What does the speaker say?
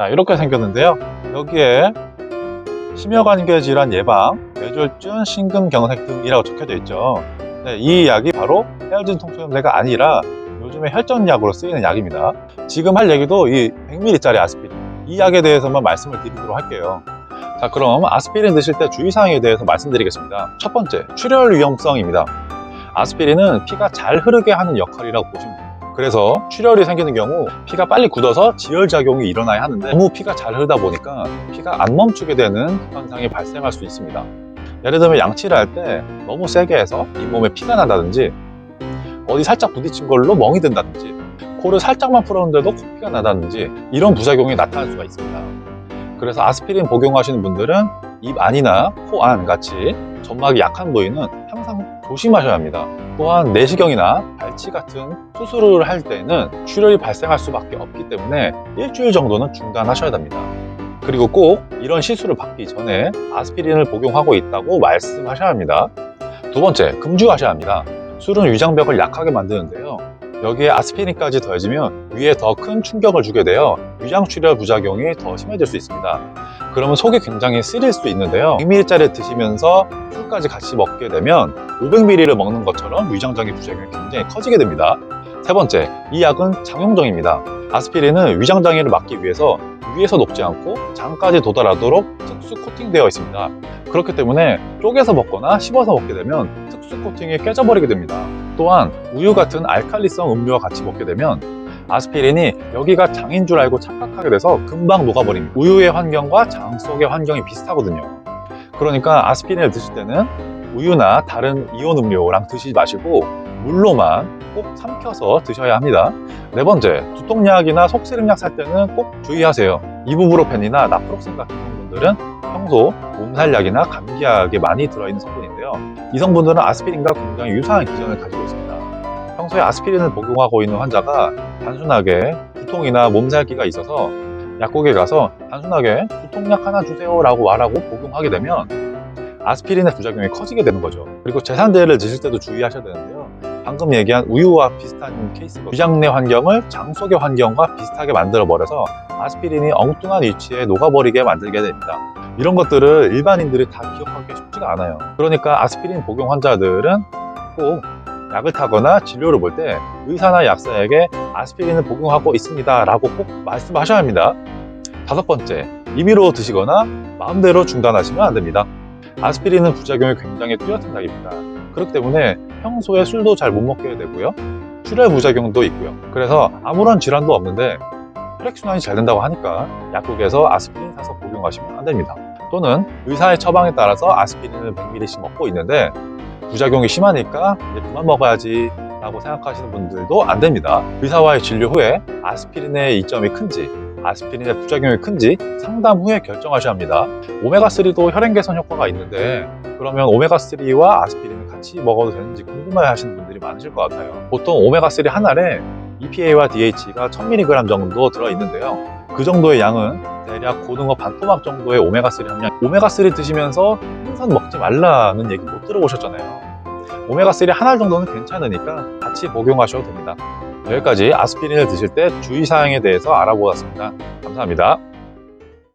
자, 이렇게 생겼는데요. 여기에 심혈관계 질환 예방, 뇌졸중, 심근경색 등이라고 적혀져 있죠. 네, 이 약이 바로 헤어진 통소염제가 아니라 요즘에 혈전약으로 쓰이는 약입니다. 지금 할 얘기도 이 100ml짜리 아스피린 이 약에 대해서만 말씀을 드리도록 할게요. 자, 그럼 아스피린 드실 때 주의사항에 대해서 말씀드리겠습니다. 첫 번째, 출혈 위험성입니다. 아스피린은 피가 잘 흐르게 하는 역할이라고 보시면 됩니다. 그래서 출혈이 생기는 경우 피가 빨리 굳어서 지혈작용이 일어나야 하는데 너무 피가 잘 흐르다 보니까 피가 안 멈추게 되는 현상이 발생할 수 있습니다. 예를 들면 양치를 할 때 너무 세게 해서 잇몸에 피가 난다든지 어디 살짝 부딪힌 걸로 멍이 든다든지 코를 살짝만 풀었는데도 코피가 나다든지 이런 부작용이 나타날 수가 있습니다. 그래서 아스피린 복용하시는 분들은 입 안이나 코 안 같이 점막이 약한 부위는 항상 조심하셔야 합니다. 또한 내시경이나 발치 같은 수술을 할 때는 출혈이 발생할 수밖에 없기 때문에 일주일 정도는 중단하셔야 됩니다. 그리고 꼭 이런 시술을 받기 전에 아스피린을 복용하고 있다고 말씀하셔야 합니다. 두 번째, 금주하셔야 합니다. 술은 위장벽을 약하게 만드는데요. 여기에 아스피린까지 더해지면 위에 더 큰 충격을 주게 되어 위장 출혈 부작용이 더 심해질 수 있습니다. 그러면 속이 굉장히 쓰릴 수 있는데요. 100ml짜리 드시면서 술까지 같이 먹게 되면 500ml를 먹는 것처럼 위장장애 부작용이 굉장히 커지게 됩니다. 세 번째, 이 약은 장용정입니다. 아스피린은 위장장애를 막기 위해서 위에서 녹지 않고 장까지 도달하도록 특수 코팅되어 있습니다. 그렇기 때문에 쪼개서 먹거나 씹어서 먹게 되면 특수 코팅이 깨져버리게 됩니다. 또한 우유 같은 알칼리성 음료와 같이 먹게 되면 아스피린이 여기가 장인 줄 알고 착각하게 돼서 금방 녹아버립니다. 우유의 환경과 장 속의 환경이 비슷하거든요. 그러니까 아스피린을 드실 때는 우유나 다른 이온 음료랑 드시지 마시고 물로만 꼭 삼켜서 드셔야 합니다. 네 번째, 두통약이나 속쓰림약 살 때는 꼭 주의하세요. 이부브로펜이나 나프록신 같은 성분들은 평소 몸살약이나 감기약에 많이 들어있는 성분인데요. 이 성분들은 아스피린과 굉장히 유사한 기전을 가지고. 평소에 아스피린을 복용하고 있는 환자가 단순하게 두통이나 몸살기가 있어서 약국에 가서 단순하게 두통약 하나 주세요 라고 말하고 복용하게 되면 아스피린의 부작용이 커지게 되는 거죠. 그리고 제산제를 드실 때도 주의하셔야 되는데요. 방금 얘기한 우유와 비슷한 케이스고 위장 내 환경을 장 속의 환경과 비슷하게 만들어 버려서 아스피린이 엉뚱한 위치에 녹아버리게 만들게 됩니다. 이런 것들을 일반인들이 다 기억하기 쉽지가 않아요. 그러니까 아스피린 복용 환자들은 꼭 약을 타거나 진료를 볼 때 의사나 약사에게 아스피린을 복용하고 있습니다 라고 꼭 말씀하셔야 합니다. 다섯 번째, 임의로 드시거나 마음대로 중단하시면 안 됩니다. 아스피린은 부작용이 굉장히 뚜렷한 약입니다. 그렇기 때문에 평소에 술도 잘 못 먹게 되고요. 출혈 부작용도 있고요. 그래서 아무런 질환도 없는데 혈액순환이 잘 된다고 하니까 약국에서 아스피린 사서 복용하시면 안 됩니다. 또는 의사의 처방에 따라서 아스피린을 100ml씩 먹고 있는데 부작용이 심하니까 이제 그만 먹어야지 라고 생각하시는 분들도 안 됩니다. 의사와의 진료 후에 아스피린의 이점이 큰지 아스피린의 부작용이 큰지 상담 후에 결정하셔야 합니다. 오메가3도 혈행 개선 효과가 있는데 그러면 오메가3와 아스피린을 같이 먹어도 되는지 궁금해 하시는 분들이 많으실 것 같아요. 보통 오메가3 한 알에 EPA와 DH가 1000mg 정도 들어있는데요. 그 정도의 양은 대략 고등어 반토막 정도의 오메가3 함량. 오메가3 드시면서 생선 먹지 말라는 얘기 못 들어보셨잖아요. 오메가3 한 알 정도는 괜찮으니까 같이 복용하셔도 됩니다. 여기까지 아스피린을 드실 때 주의사항에 대해서 알아보았습니다. 감사합니다.